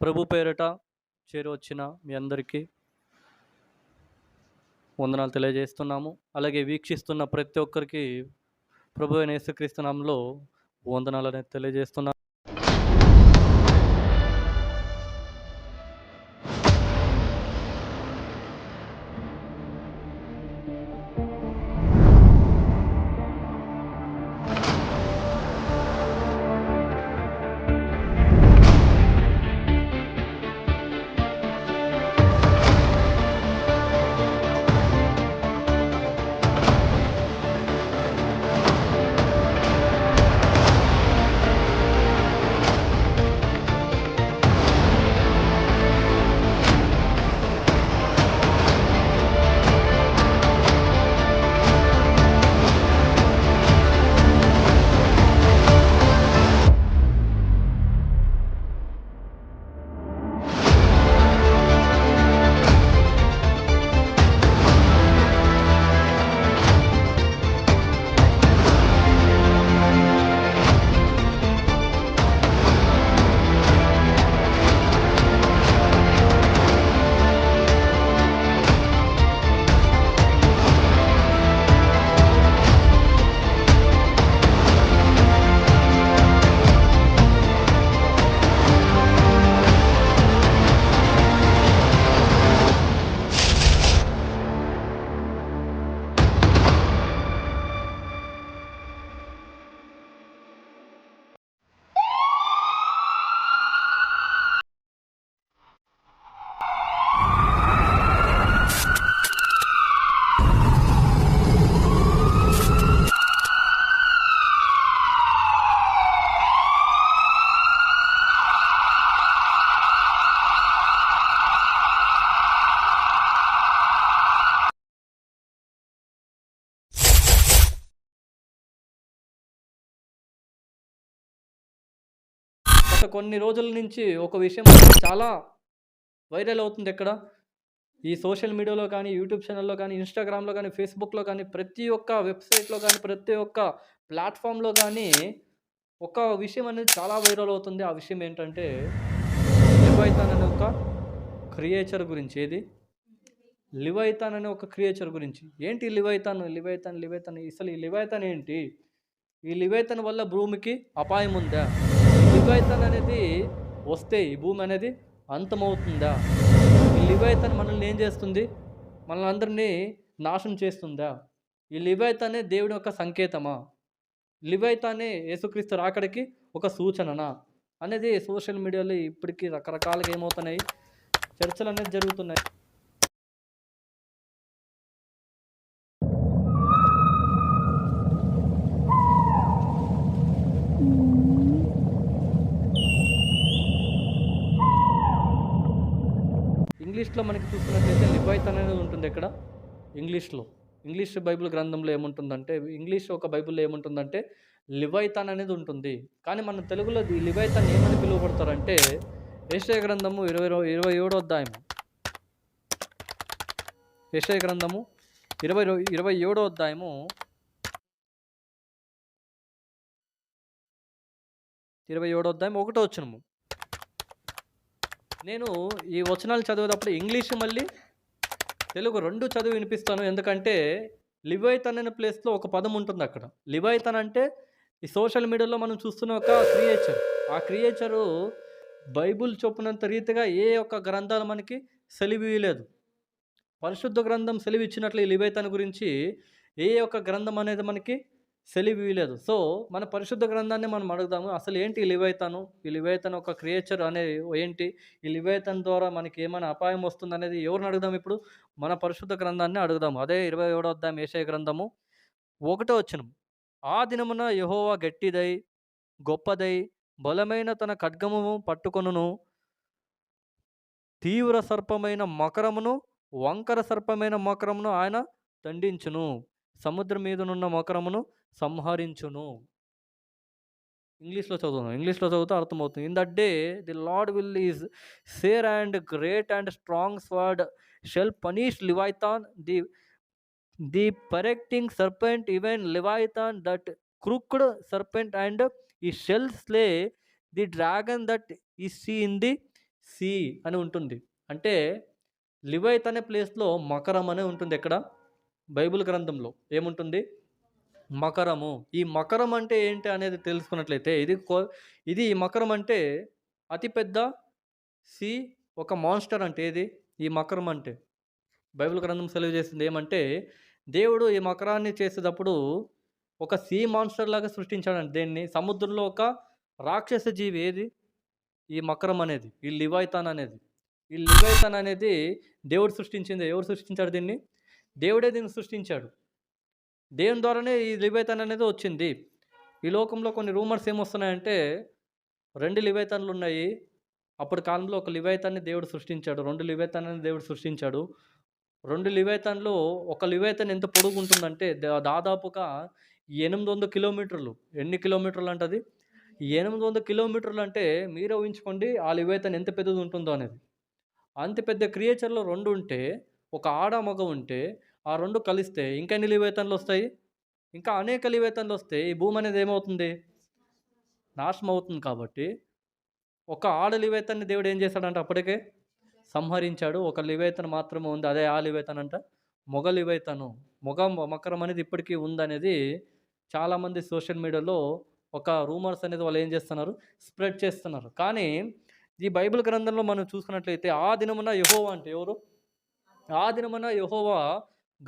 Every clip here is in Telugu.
ప్రభు పేరిట చేరువచ్చిన మీ అందరికీ వందనాలు తెలియజేస్తున్నాము. అలాగే వీక్షిస్తున్న ప్రతి ఒక్కరికి ప్రభు అయిన యేసుక్రీస్తునామంలో వందనాలు అనేది తెలియజేస్తున్నాను కొన్ని రోజుల నుంచి ఒక విషయం చాలా వైరల్ అవుతుంది ఎక్కడ? ఈ సోషల్ మీడియాలో కానీ యూట్యూబ్ ఛానల్లో కానీ ఇన్స్టాగ్రామ్లో కానీ ఫేస్బుక్లో కానీ ప్రతి ఒక్క వెబ్సైట్లో కానీ ప్రతి ఒక్క ప్లాట్ఫామ్లో కానీ ఒక విషయం అనేది చాలా వైరల్ అవుతుంది. ఆ విషయం ఏంటంటే లివైతాన్ అనే ఒక క్రియేచర్ గురించి. ఏది? లివైతాన్ అనే ఒక క్రియేచర్ గురించి. ఏంటి లివైతాన్? లివైతాన్ లివైతాన్ అసలు ఈ లివైతాన్ ఏంటి? ఈ లివైతాన్ వల్ల భూమికి అపాయం ఉందా? లివైతన్ అనేది వస్తే ఈ భూమి అనేది అంతమవుతుందా? ఈ లివైతన్ మనల్ని ఏం చేస్తుంది? మనల్ని అందరినీ నాశనం చేస్తుందా? ఈ లివైతనే దేవుడి యొక్క సంకేతమా? లివైతానే యేసుక్రీస్తు రాకడికి ఒక సూచననా? అనేది సోషల్ మీడియాలో ఇప్పటికీ రకరకాలుగా ఏమవుతున్నాయి? చర్చలు అనేది జరుగుతున్నాయి. ఇంగ్లీష్లో మనకి చూసుకున్నట్లయితే లిబైత్ అనేది ఉంటుంది ఇక్కడ ఇంగ్లీష్లో. ఇంగ్లీష్ బైబిల్ గ్రంథంలో ఏముంటుందంటే ఇంగ్లీష్ ఒక బైబిల్లో ఏముంటుందంటే లివైతాన్ అనేది ఉంటుంది. కానీ మన తెలుగులో ఈ లివైతాన్ ఏమని పిలువబడతారంటే ఏషయ గ్రంథము ఇరవై ఇరవై ఏడో అధ్యాయము. ఏషయ గ్రంథము ఇరవై ఇరవై ఏడో అధ్యాయము. ఇరవై ఏడో అధ్యాయం ఒకటో వచ్చినము నేను ఈ వచనాలు చదివేటప్పుడు ఇంగ్లీష్ మళ్ళీ తెలుగు రెండు చదివి వినిపిస్తాను. ఎందుకంటే లివైతన్ అనే ప్లేస్లో ఒక పదం ఉంటుంది అక్కడ. లివైతన్ అంటే ఈ సోషల్ మీడియాలో మనం చూస్తున్న ఒక క్రియేచర్. ఆ క్రియేచరు బైబుల్ చొప్పునంత రీతిగా ఏ ఒక్క గ్రంథాలు మనకి సెలివియలేదు పరిశుద్ధ గ్రంథం సెలివి ఇచ్చినట్లు ఈ లివైతన్ గురించి ఏ ఒక్క గ్రంథం అనేది మనకి సెలివియలేదు సో మన పరిశుద్ధ గ్రంథాన్ని మనం అడుగుదాము. అసలు ఏంటి ఈ లివైతాను? ఈ లివైతన్ ఒక క్రియేచర్ అనేది ఏంటి? ఈ లివైతన్ ద్వారా మనకి ఏమైనా అపాయం వస్తుంది అనేది ఎవరిని అడుగుదాం ఇప్పుడు? మన పరిశుద్ధ గ్రంథాన్ని అడుగుదాము. అదే ఇరవై ఏడో అధ్యాయం ఏషయ గ్రంథము ఒకటో వచ్చినం ఆ దినమున యహోవా గట్టిదై గొప్పదై బలమైన తన ఖడ్గము పట్టుకొనును. తీవ్ర సర్పమైన మకరమును వంకర సర్పమైన మకరమును ఆయన దండించును సముద్రం మీదనున్న మకరమును సంహరించును. ఇంగ్లీష్లో చదువుదాం ఇంగ్లీష్లో చదివితే అర్థమవుతుంది. In that day the lord will is sore and great and strong sword shall punish leviathan the the piercing serpent even leviathan that crooked serpent and he shall slay the dragon that is in the sea అని ఉంటుంది. అంటే లివైత్ అనే ప్లేస్లో మకరం అనే ఉంటుంది ఎక్కడ? బైబిల్ గ్రంథంలో. ఏముంటుంది? మకరము. ఈ మకరం అంటే ఏంటి అనేది తెలుసుకున్నట్లయితే ఇది కో- ఇది ఈ మకరం అంటే అతిపెద్ద సి ఒక మాన్స్టర్ అంటే ఏది? ఈ మకరం అంటే. బైబిల్ గ్రంథం సెలవు చేసింది ఏమంటే దేవుడు ఈ మకరాన్ని చేసేటప్పుడు ఒక సీ మాన్స్టర్ లాగా సృష్టించాడండి దేన్ని? సముద్రంలో ఒక రాక్షస జీవి ఏది? ఈ మకరం అనేది. ఈ లివాయితాన్ అనేది. ఈ లివాయితాన్ అనేది దేవుడు సృష్టించింది. ఎవరు సృష్టించాడు దీన్ని? దేవుడే దీన్ని సృష్టించాడు. దేవుని ద్వారానే ఈ లివైతాన్ అనేది వచ్చింది. ఈ లోకంలో కొన్ని రూమర్స్ ఏమొస్తున్నాయంటే రెండు లివేతన్లు ఉన్నాయి. అప్పటి కాలంలో ఒక లివైతాన్ని దేవుడు సృష్టించాడు రెండు లివైతాన్ని దేవుడు సృష్టించాడు. రెండు లివైతాన్లో ఒక లివైతాన్ ఎంత పొడుగు ఉంటుందంటే దాదాపుగా ఎనిమిది వందల కిలోమీటర్లు. ఎన్ని కిలోమీటర్లు అంటది? ఎనిమిది వందల కిలోమీటర్లు అంటే మీరే ఊహించుకోండి ఆ లివైతాన్ ఎంత పెద్దది ఉంటుందో అనేది. అంత పెద్ద క్రియేచర్లో రెండు ఉంటే ఒక ఆడ మగ ఉంటే ఆ రెండు కలిస్తే ఇంకా ఎన్ని లివేతన్లు వస్తాయి? ఇంకా అనేక లివేతన్లు వస్తే ఈ భూమి అనేది ఏమవుతుంది? నాశనం అవుతుంది కాబట్టి ఒక ఆడ లివేతన్ని దేవుడు ఏం చేశాడంటే అప్పటికే? సంహరించాడు. ఒక లివేతను మాత్రమే ఉంది. అదే ఆ లివేతన్ అంట మొగ లివేతను. మొగ మకరం అనేది ఇప్పటికీ ఉందనేది చాలామంది సోషల్ మీడియాలో ఒక రూమర్స్ అనేది వాళ్ళు ఏం చేస్తున్నారు? స్ప్రెడ్ చేస్తున్నారు. కానీ ఈ బైబిల్ గ్రంథంలో మనం చూసుకున్నట్లయితే ఆ దినమున యహోవా అంటే ఎవరు? ఆ దినమున యహోవా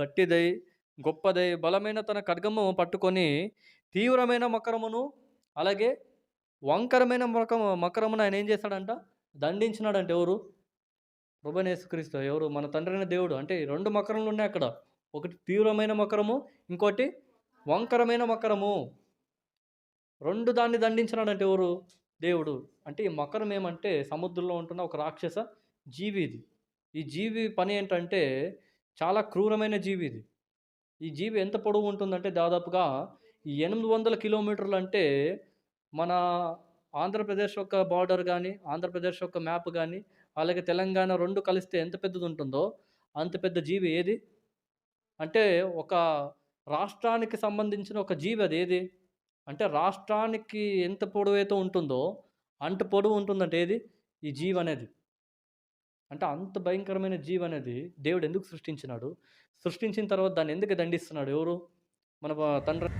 గట్టిదై గొప్పదై బలమైన తన ఖడ్గము పట్టుకొని తీవ్రమైన మకరమును అలాగే వంకరమైన మకము మకరమును ఆయన ఏం చేశాడంట దండించినాడంట ఎవరు? క్రీస్తు ఎవరు? మన తండ్రైన దేవుడు. అంటే రెండు మకరములు ఉన్నాయి అక్కడ. ఒకటి తీవ్రమైన మకరము ఇంకోటి వంకరమైన మకరము. రెండు దాన్ని దండించినాడంటే ఎవరు? దేవుడు. అంటే ఈ మకరం ఏమంటే సముద్రంలో ఉంటున్న ఒక రాక్షస జీవి ఇది ఈ జీవి పని ఏంటంటే చాలా క్రూరమైన జీవి ఇది. ఈ జీవి ఎంత పొడవు ఉంటుందంటే దాదాపుగా ఈ ఎనిమిది వందల కిలోమీటర్లు అంటే మన ఆంధ్రప్రదేశ్ యొక్క బార్డర్ కానీ ఆంధ్రప్రదేశ్ యొక్క మ్యాప్ కానీ అలాగే తెలంగాణ రెండు కలిస్తే ఎంత పెద్దది ఉంటుందో అంత పెద్ద జీవి ఏది? అంటే ఒక రాష్ట్రానికి సంబంధించిన ఒక జీవి అది ఏది? అంటే రాష్ట్రానికి ఎంత పొడవు అయితే ఉంటుందో అంత పొడవు ఉంటుందంటే ఏది? ఈ జీవి అనేది అంటే అంత భయంకరమైన జీవి అనేది దేవుడు ఎందుకు సృష్టించినాడు? సృష్టించిన తర్వాత దాన్ని ఎందుకు దండిస్తున్నాడు ఎవరు? మన తండ్రి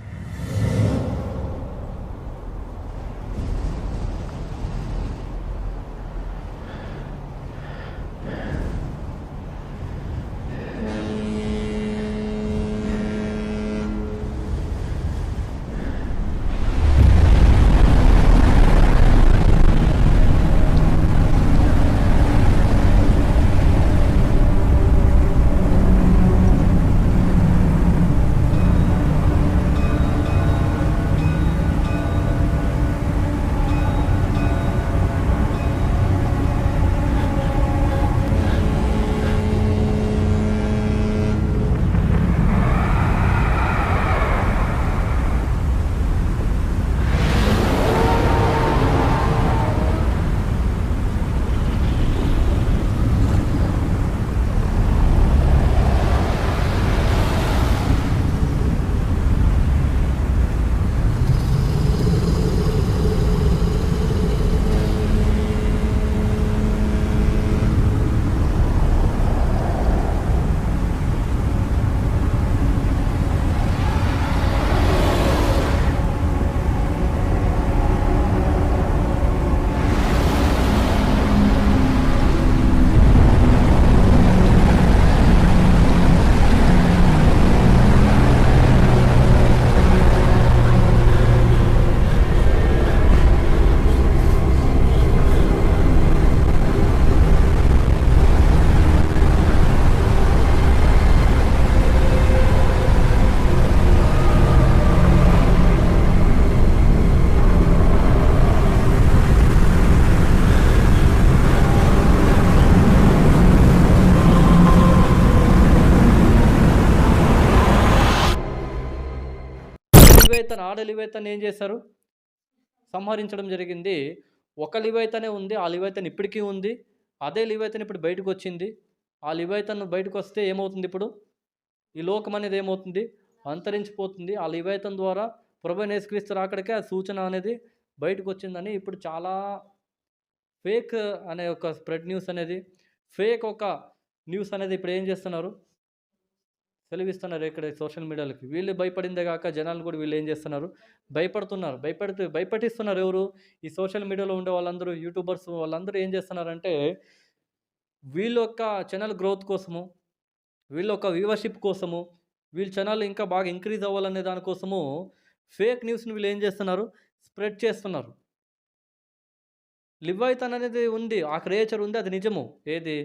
లివైతన్ ఆడ లివైతన్ ఏం చేశారు? సంహరించడం జరిగింది. ఒక లివైతనే ఉంది ఆ లివైతన్ ఇప్పటికీ ఉంది. అదే లివైతన్ ఇప్పుడు బయటకు వచ్చింది. ఆ లివైతన్ బయటకు వస్తే ఏమవుతుంది ఇప్పుడు? ఈ లోకం అనేది ఏమవుతుంది? అంతరించిపోతుంది. ఆ లివైతన్ ద్వారా ప్రభు నేసుక్రీస్తు రాకడికే ఆ సూచన అనేది బయటకు వచ్చిందని ఇప్పుడు చాలా ఫేక్ అనే ఒక స్ప్రెడ్ న్యూస్ అనేది ఫేక్ ఒక న్యూస్ అనేది ఇప్పుడు ఏం చేస్తున్నారు? సెలవిస్తున్నారు ఇక్కడ సోషల్ మీడియాలకి. వీళ్ళు భయపడిందే కాక జనాలు కూడా వీళ్ళు ఏం చేస్తున్నారు? భయపడుతున్నారు. భయపడుతూ భయపడిస్తున్నారు ఎవరు? ఈ సోషల్ మీడియాలో ఉండే వాళ్ళందరూ యూట్యూబర్స్ వాళ్ళందరూ ఏం చేస్తున్నారంటే వీళ్ళ యొక్క ఛానల్ గ్రోత్ కోసము వీళ్ళ యొక్క వ్యూవర్షిప్ కోసము వీళ్ళ ఛానల్ ఇంకా బాగా ఇంక్రీజ్ అవ్వాలనే దానికోసము ఫేక్ న్యూస్ని వీళ్ళు ఏం చేస్తున్నారు? స్ప్రెడ్ చేస్తున్నారు. లివైతన్ అనేది ఉంది. ఆ క్రియేచర్ ఉంది అది నిజము. ఏది?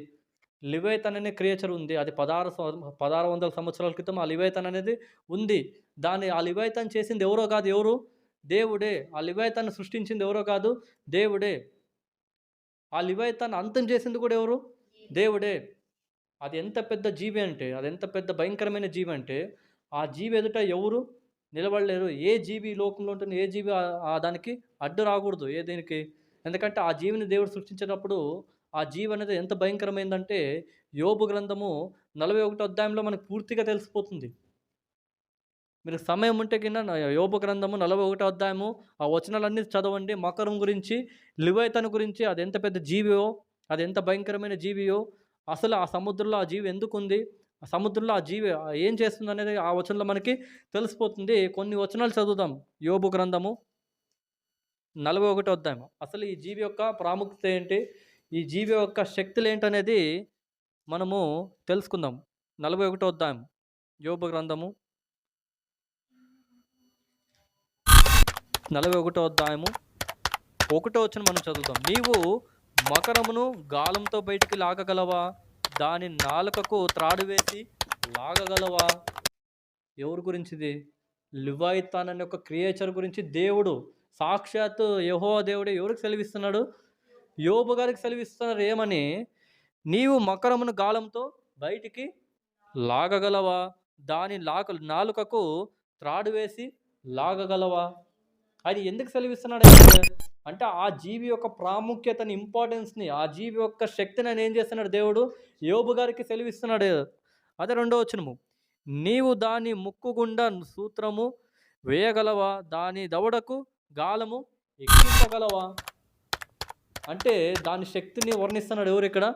లివేతన్ అనే క్రియేచర్ ఉంది. అది పదహారు పదహారు వందల సంవత్సరాల క్రితం ఆ లివైతన్ అనేది ఉంది. దాన్ని ఆ లివైతన్ చేసింది ఎవరో కాదు ఎవరు? దేవుడే. ఆ లివైతన్ సృష్టించింది ఎవరో కాదు? దేవుడే. ఆ లివేతన్ అంతం చేసింది కూడా ఎవరు? దేవుడే. అది ఎంత పెద్ద జీవి అంటే అది ఎంత పెద్ద భయంకరమైన జీవి అంటే ఆ జీవి ఎదుట ఎవరు? నిలబడలేరు. ఏ జీవి లోకంలో ఉంటుంది ఏ జీవి ఆ- దానికి అడ్డు రాకూడదు. ఏ దీనికి? ఎందుకంటే ఆ జీవిని దేవుడు సృష్టించేటప్పుడు ఆ జీవి అనేది ఎంత భయంకరమైందంటే యోబు గ్రంథము నలభై ఒకటో అధ్యాయంలో మనకు పూర్తిగా తెలిసిపోతుంది. మీరు సమయం ఉంటే కింద యోబు గ్రంథము నలభై ఒకటో అధ్యాయము ఆ వచనాలన్నీ చదవండి. మకరం గురించి లివైతన్ గురించి అది ఎంత పెద్ద జీవియో అది ఎంత భయంకరమైన జీవియో అసలు ఆ సముద్రంలో ఆ జీవి ఎందుకు ఉంది ఆ సముద్రంలో ఆ జీవి ఏం చేస్తుంది అనేది ఆ వచనంలో మనకి తెలిసిపోతుంది. కొన్ని వచనాలు చదువుదాం. యోబు గ్రంథము నలభై ఒకటో అధ్యాయం అసలు ఈ జీవి యొక్క ప్రాముఖ్యత ఏంటి? ఈ జీవి యొక్క శక్తులు ఏంటనేది మనము తెలుసుకుందాం. నలభై ఒకటో వద్దాం యోబు గ్రంథము. నలభై ఒకటో అధ్యాయము ఒకటో వచ్చిన మనం చదువుతాం నీవు మకరమును గాలంతో బయటికి లాగగలవా? దాని నాలుకకు త్రాడు వేసి లాగగలవా? ఎవరి గురించిది? లివాయితాన్ అనే ఒక క్రియేచర్ గురించి దేవుడు సాక్షాత్తు యహో దేవుడు ఎవరికి సెలవిస్తున్నాడు? యోబు గారికి సెలవిస్తున్నారు ఏమని? నీవు మకరమును గాలంతో బయటికి లాగగలవా? దాని లాక నాలుకకు త్రాడు వేసి లాగగలవా? అది ఎందుకు సెలవిస్తున్నాడు అంటే ఆ జీవి యొక్క ప్రాముఖ్యతని ఇంపార్టెన్స్ని ఆ జీవి యొక్క శక్తిని ఆయన ఏం చేస్తున్నాడు దేవుడు? యోబు గారికి సెలవిస్తున్నాడు. అదే రెండో వచ్చినము నీవు దాని ముక్కు గుండా సూత్రము వేయగలవా? దాని దవడకు గాలము ఎక్కించగలవా అంటే దాని శక్తిని వర్ణిస్తున్నాడు ఎవరు ఇక్కడ?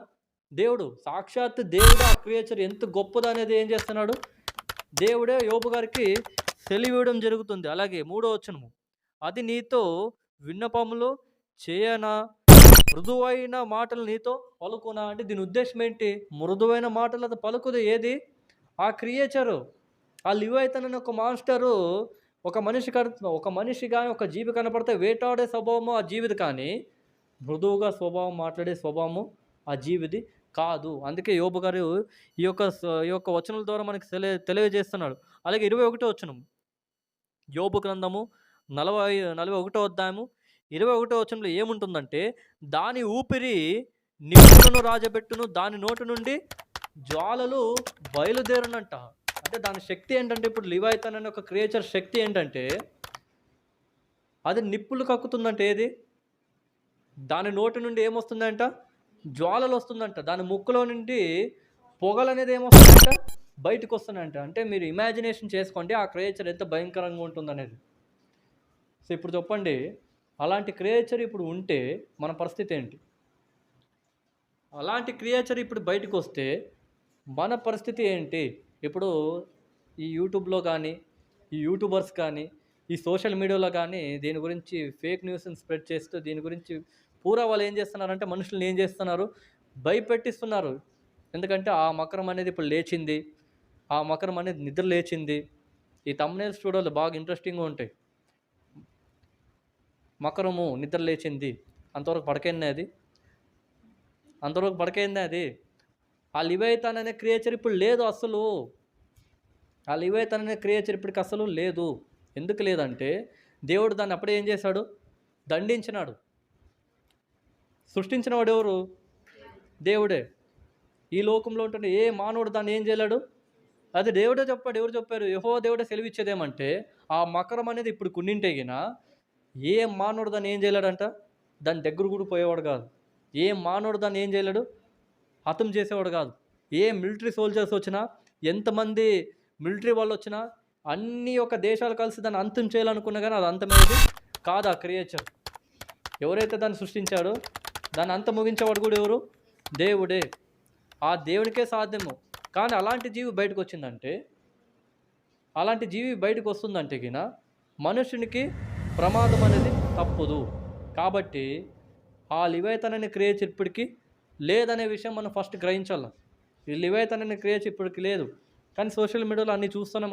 దేవుడు. సాక్షాత్ దేవుడు ఆ క్రియేచర్ ఎంత గొప్పది అనేది ఏం చేస్తున్నాడు? దేవుడే యోబు గారికి సెలివియడం జరుగుతుంది. అలాగే మూడో వచనము. అది నీతో విన్నపములు చేయనా? మృదువైన మాటలు నీతో పలుకునా? అంటే దీని ఉద్దేశం ఏంటి? మృదువైన మాటలు అది పలుకుది. ఏది? ఆ క్రియేచరు ఆ లివైతన్ అనే ఒక మాస్టరు ఒక మనిషి కడ ఒక మనిషి కానీ ఒక జీవి కనపడితే వేటాడే స్వభావము ఆ జీవిది కానీ మృదువుగా స్వభావం మాట్లాడే స్వభావము ఆ జీవిది కాదు. అందుకే యోబు గారు ఈ యొక్క ఈ యొక్క వచనాల ద్వారా మనకి తెలి తెలియజేస్తున్నాడు. అలాగే ఇరవై ఒకటో వచనం. యోబు గ్రంథము నలభై నలభై ఒకటో అధ్యాయము ఇరవై ఒకటో వచనంలో ఏముంటుందంటే దాని ఊపిరి నిప్పులను రాజబెట్టును దాని నోటి నుండి జ్వాలలు బయలుదేరునంట. అంటే దాని శక్తి ఏంటంటే ఇప్పుడు లివాయితన్ అనే ఒక క్రియేచర్ శక్తి ఏంటంటే అది నిప్పులు కక్కుతుందంటే ఏది? దాని నోటి నుండి ఏమొస్తుందంట? జ్వాలలు వస్తుందంట దాని ముక్కులో నుండి పొగలు అనేది ఏమొస్తుందంట? బయటకు వస్తుందంట అంటే మీరు ఇమాజినేషన్ చేసుకోండి ఆ క్రియేచర్ ఎంత భయంకరంగా ఉంటుందనేది. సో ఇప్పుడు చెప్పండి. అలాంటి క్రియేచర్ ఇప్పుడు ఉంటే మన పరిస్థితి ఏంటి? అలాంటి క్రియేచర్ ఇప్పుడు బయటకు వస్తే మన పరిస్థితి ఏంటి? ఇప్పుడు ఈ యూట్యూబ్లో కానీ ఈ యూట్యూబర్స్ కానీ ఈ సోషల్ మీడియాలో కానీ దీని గురించి ఫేక్ న్యూస్ని స్ప్రెడ్ చేస్తూ దీని గురించి పూరా వాళ్ళు ఏం చేస్తున్నారంటే మనుషులను ఏం చేస్తున్నారు? భయపెట్టిస్తున్నారు. ఎందుకంటే ఆ మకరం అనేది ఇప్పుడు లేచింది. ఆ మకరం అనేది నిద్ర లేచింది. ఈ తమ్నేల్స్ చూడాలి బాగా ఇంట్రెస్టింగ్గా ఉంటాయి. మకరము నిద్ర లేచింది. అంతవరకు పడకైంది అది? అంతవరకు పడకైంది అది? ఆ లివైతాన్ అనే క్రియేచర్ ఇప్పుడు లేదు అసలు ఆ లివైతాన్ అనే క్రియేచర్ ఇప్పటికి అసలు లేదు. ఎందుకు లేదంటే దేవుడు దాన్ని అప్పుడే ఏం చేశాడు? దండించినాడు. సృష్టించినవాడు ఎవరు? దేవుడే. ఈ లోకంలో ఉంటున్న ఏ మానవుడు దాన్ని ఏం చేయలేడు? అది దేవుడే చెప్పాడు ఎవరు చెప్పారు? యహో దేవుడే సెలవిచ్చేదేమంటే ఆ మకరం అనేది ఇప్పుడు కున్నింటేగినా ఏ మానవుడు దాన్ని ఏం చేయలేడంట? దాని దగ్గర కూడా పోయేవాడు కాదు. ఏ మానవుడు దాన్ని ఏం చేయలేడు? హతం చేసేవాడు కాదు. ఏ మిలిటరీ సోల్జర్స్ వచ్చినా ఎంతమంది మిలిటరీ వాళ్ళు వచ్చినా అన్ని ఒక దేశాలు కలిసి దాన్ని అంతం చేయాలనుకున్నా కానీ అది అంతమయ్యేది కాదు ఆ క్రియేచర్. ఎవరైతే దాన్ని సృష్టించాడో దాన్ని అంత ముగించేవాడు కూడా ఎవరు? దేవుడే. ఆ దేవునికే సాధ్యము. కానీ అలాంటి జీవి బయటకు వచ్చిందంటే అలాంటి జీవి బయటకు వస్తుందంటే గిన మనుషునికి ప్రమాదం అనేది తప్పదు. కాబట్టి ఆ లివైతన్ అనే క్రియేచర్ ఇప్పటికీ లేదనే విషయం మనం ఫస్ట్ గ్రహించాలి. ఈ లివైతన్ అనే క్రియేచర్ ఇప్పటికి లేదు. కానీ సోషల్ మీడియాలో అన్నీ చూస్తున్నాం